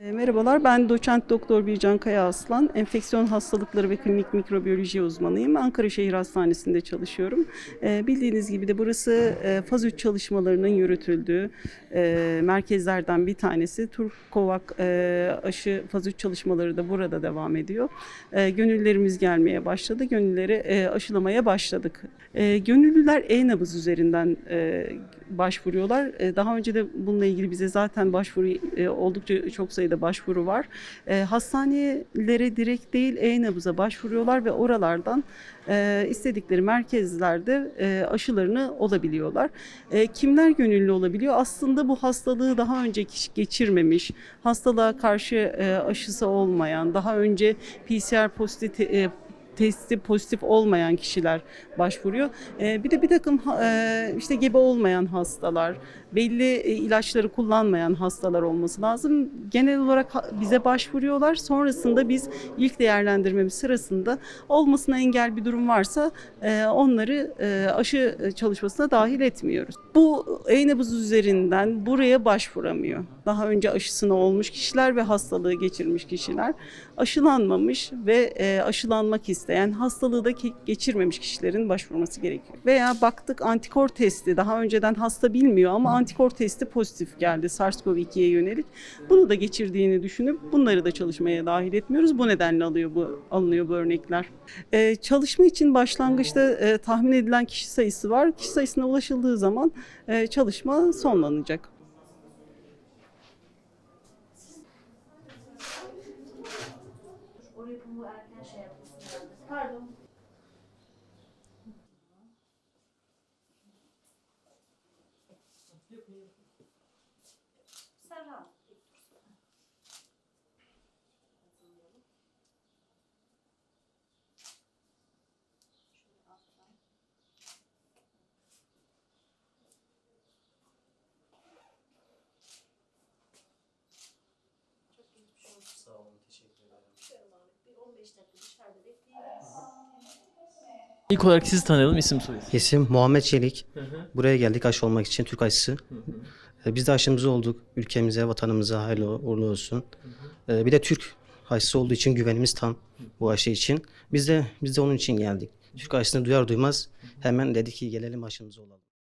E, Merhabalar, ben doçent doktor Bircan Kaya Aslan. Enfeksiyon hastalıkları ve klinik mikrobiyoloji uzmanıyım. Ankara Şehir Hastanesi'nde çalışıyorum. E, bildiğiniz gibi de burası e, faz 3 çalışmalarının yürütüldüğü e, merkezlerden bir tanesi. Turkovak e, aşı faz 3 çalışmaları da burada devam ediyor. Gönüllülerimiz gelmeye başladı. Gönüllüleri e, aşılamaya başladık. Gönüllüler e-nabız üzerinden başvuruyorlar. Daha önce de bununla ilgili bize zaten başvuru oldukça çok sayıda başvuru var. E, hastanelere direkt değil e-nabıza başvuruyorlar ve oralardan e, istedikleri merkezlerde e, aşılarını olabiliyorlar. E, kimler gönüllü olabiliyor? Aslında bu hastalığı daha önce geçirmemiş, hastalığa karşı e, aşısı olmayan, daha önce PCR pozitif e, testi pozitif olmayan kişiler başvuruyor. Ee, bir de bir takım e, işte gebe olmayan hastalar, belli e, ilaçları kullanmayan hastalar olması lazım. Genel olarak bize başvuruyorlar. Sonrasında biz ilk değerlendirmemiz sırasında olmasına engel bir durum varsa e, onları e, aşı çalışmasına dahil etmiyoruz. Bu e-nabız üzerinden buraya başvuramıyor. Daha önce aşısını olmuş kişiler ve hastalığı geçirmiş kişiler aşılanmamış ve e, aşılanmak isteyen hastalığı da geçirmemiş kişilerin başvurması gerekiyor. Veya baktık antikor testi daha önceden hasta bilmiyor ama antikor testi pozitif geldi SARS-CoV-2'ye yönelik. Bunu da geçirdiğini düşünüp bunları da çalışmaya dahil etmiyoruz. Bu nedenle alıyor bu alınıyor bu örnekler. E, çalışma için başlangıçta e, tahmin edilen kişi sayısı var. Kişi sayısına ulaşıldığı zaman e, çalışma sonlanacak. Yapımı erken şey herhalde. Pardon. Sen rahat. Sağ olun, teşekkür ederim. Şöyle Mahmut bir 15 dakika dışarıda bekleyelim. İlk olarak sizi tanıyalım, isim soyisim. İsim Muhammed Çelik. Buraya geldik aşı olmak için Türk aşısı. Ee, Biz de aşımız olduk. Ülkemize, vatanımıza hayırlı uğurlu olsun. Ee, Bir de Türk aşısı olduğu için güvenimiz tam bu aşı için. Biz de biz de onun için geldik. Türk aşısını duyar duymaz hemen dedik ki gelelim aşımızı olalım.